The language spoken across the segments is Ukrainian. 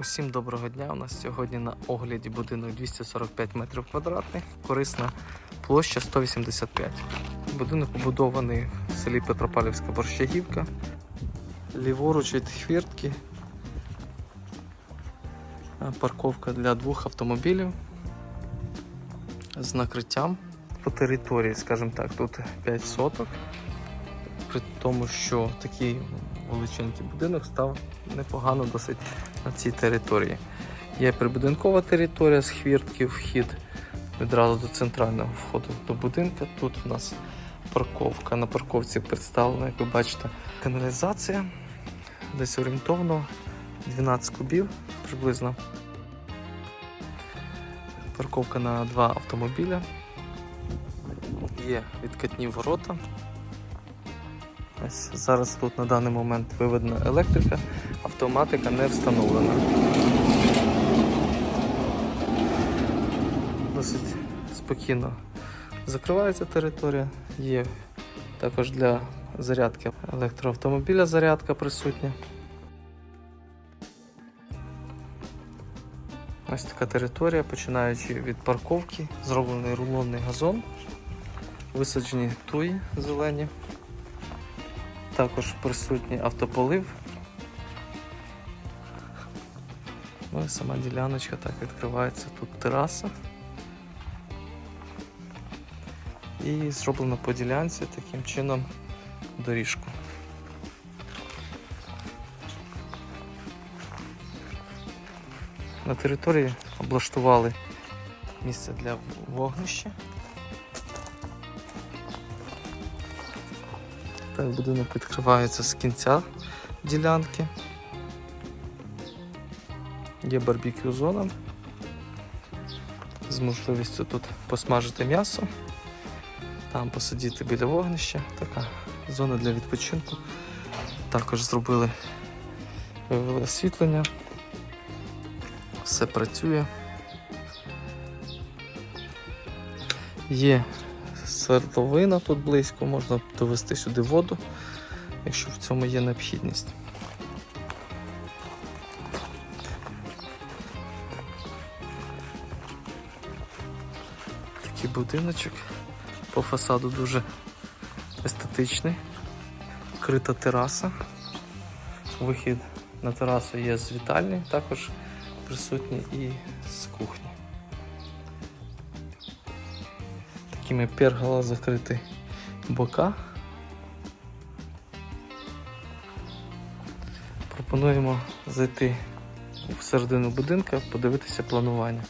Усім доброго дня. У нас сьогодні на огляді будинок 245 метрів квадратних, корисна площа 185. Будинок побудований в селі Петропавлівська Борщагівка. Ліворуч від хвіртки. е, Парковка для двох автомобілів з накриттям по території, скажімо так, тут 5 соток. При тому, що такий величенький будинок став непогано досить на цій території. Є прибудинкова територія з хвіртки, вхід відразу до центрального входу до будинку. Тут у нас парковка. На парковці представлена, як ви бачите, каналізація. Десь орієнтовно 12 кубів приблизно. Парковка на два автомобіля. Є відкатні ворота. Ось зараз тут на даний момент виведена електрика, автоматика не встановлена. Досить спокійно закривається територія. Є також для зарядки електроавтомобіля зарядка присутня. Ось така територія, починаючи від парковки, зроблений рулонний газон, висаджені туї зелені. Також присутній автополив. Ну і сама діляночка так відкривається. Тут тераса. І зроблено по ділянці таким чином доріжку. На території облаштували місце для вогнища. Так, будинок відкривається з кінця ділянки. Є барбекю зона. З можливістю тут посмажити м'ясо, там посидіти біля вогнища. Така зона для відпочинку. Також зробили освітлення. Все працює. Є свердловина тут близько, можна довести сюди воду, якщо в цьому є необхідність. Такий будиночок по фасаду дуже естетичний, крита тераса. Вихід на терасу є з вітальні, також присутній і з кухні. Такими пергала закриті бока. Пропонуємо зайти в середину будинка, подивитися планування.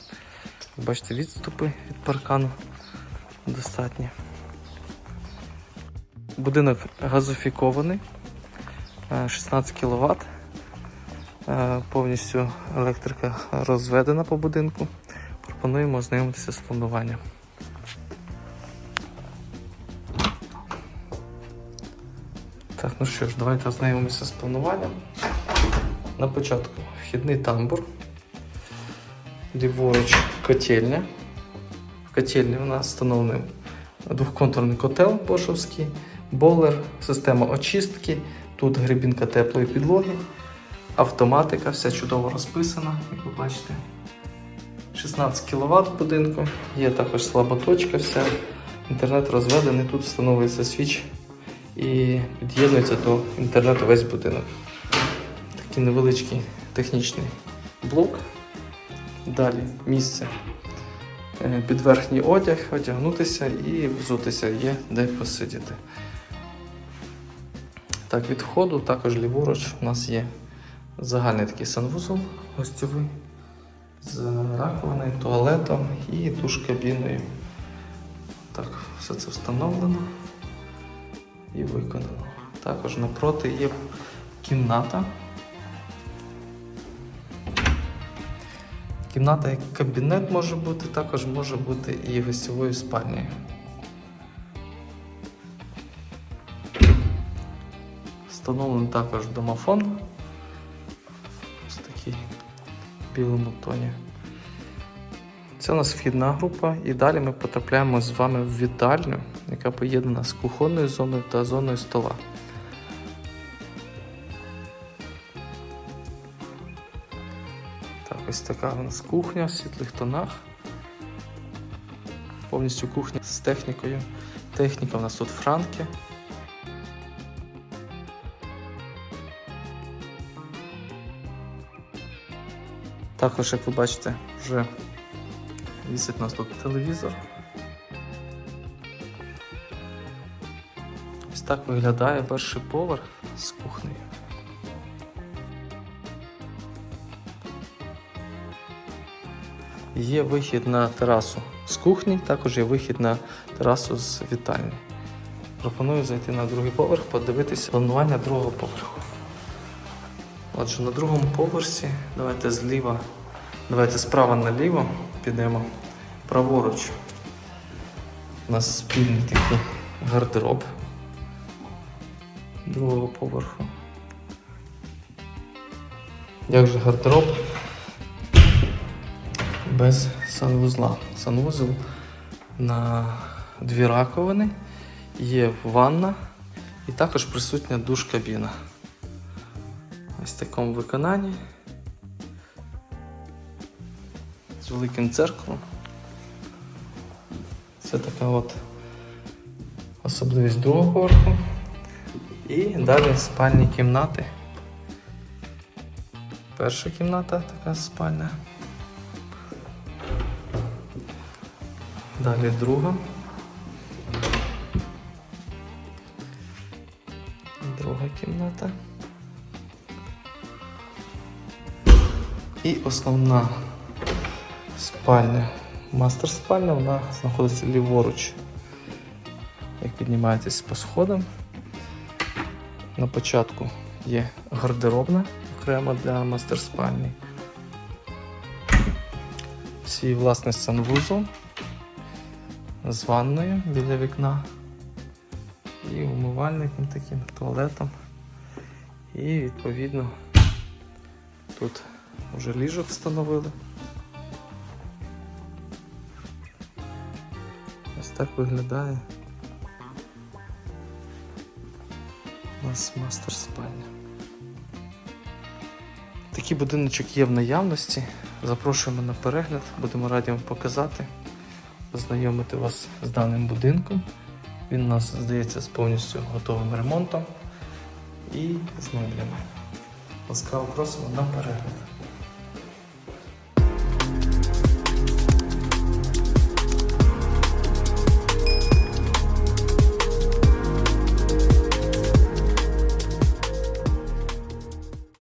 Бачите, відступи від паркану достатні. Будинок газофікований, е, 16 кВт. Повністю електрика розведена по будинку. Пропонуємо ознайомитися з плануванням. Так, ну що ж, давайте ознайомимося з плануванням. На початку вхідний тамбур. Ліворуч котельня. В котельні у нас встановлений двохконтурний котел Бошовський, болер, система очистки, тут грибінка теплої підлоги, автоматика, все чудово розписана, як ви бачите. 16 кВт в будинку, є також слаба точка, все. Інтернет розведений, тут встановлюється свіч і під'єднується до інтернету весь будинок. Такий невеличкий технічний блок. Далі місце е, під верхній одяг, одягнутися і взутися є де посидіти. Так, від входу також ліворуч у нас є загальний такий санвузол гостьовий з раковиною, туалетом і душ-кабіною. Так, все це встановлено і виконано. Також напроти є кімната. Кімната як кабінет може бути, також може бути і гостьовою спальнею. Встановлений також домофон. Ось такий в білому тоні. Це у нас вхідна група, і далі ми потрапляємо з вами в вітальню, яка поєднана з кухонною зоною та зоною стола. Так, ось така у нас кухня в світлих тонах. Повністю кухня з технікою. Техніка у нас тут франки. Також, як ви бачите, вже вісить нас тут телевізор. Ось так виглядає перший поверх з кухнею. Є вихід на терасу з кухні, також є вихід на терасу з вітальні. Пропоную зайти на другий поверх, подивитися планування другого поверху. Отже, на другому поверсі давайте зліва, давайте справа наліво підемо праворуч. У нас спільний такий гардероб другого поверху. Як же гардероб без санвузла? Санвузол на дві раковини, є ванна і також присутня душ-кабіна. Ось в такому виконанні. З великим дзеркалом. Це така от особливість другого поверху. І далі спальні кімнати. Перша кімната така спальня. Далі друга. Друга кімната. І основна спальня. Мастер спальня, вона знаходиться ліворуч. Як піднімаєтесь по сходам. На початку є гардеробна окремо для мастер спальні. Свій власний санвузол з ванною біля вікна. І умивальником таким, туалетом. І відповідно тут вже ліжок встановили. Так виглядає у нас мастер спальня. Такий будиночок є в наявності. Запрошуємо на перегляд, будемо раді вам показати, познайомити вас з даним будинком. Він у нас здається з повністю готовим ремонтом і з меблями. Ласкаво просимо на перегляд.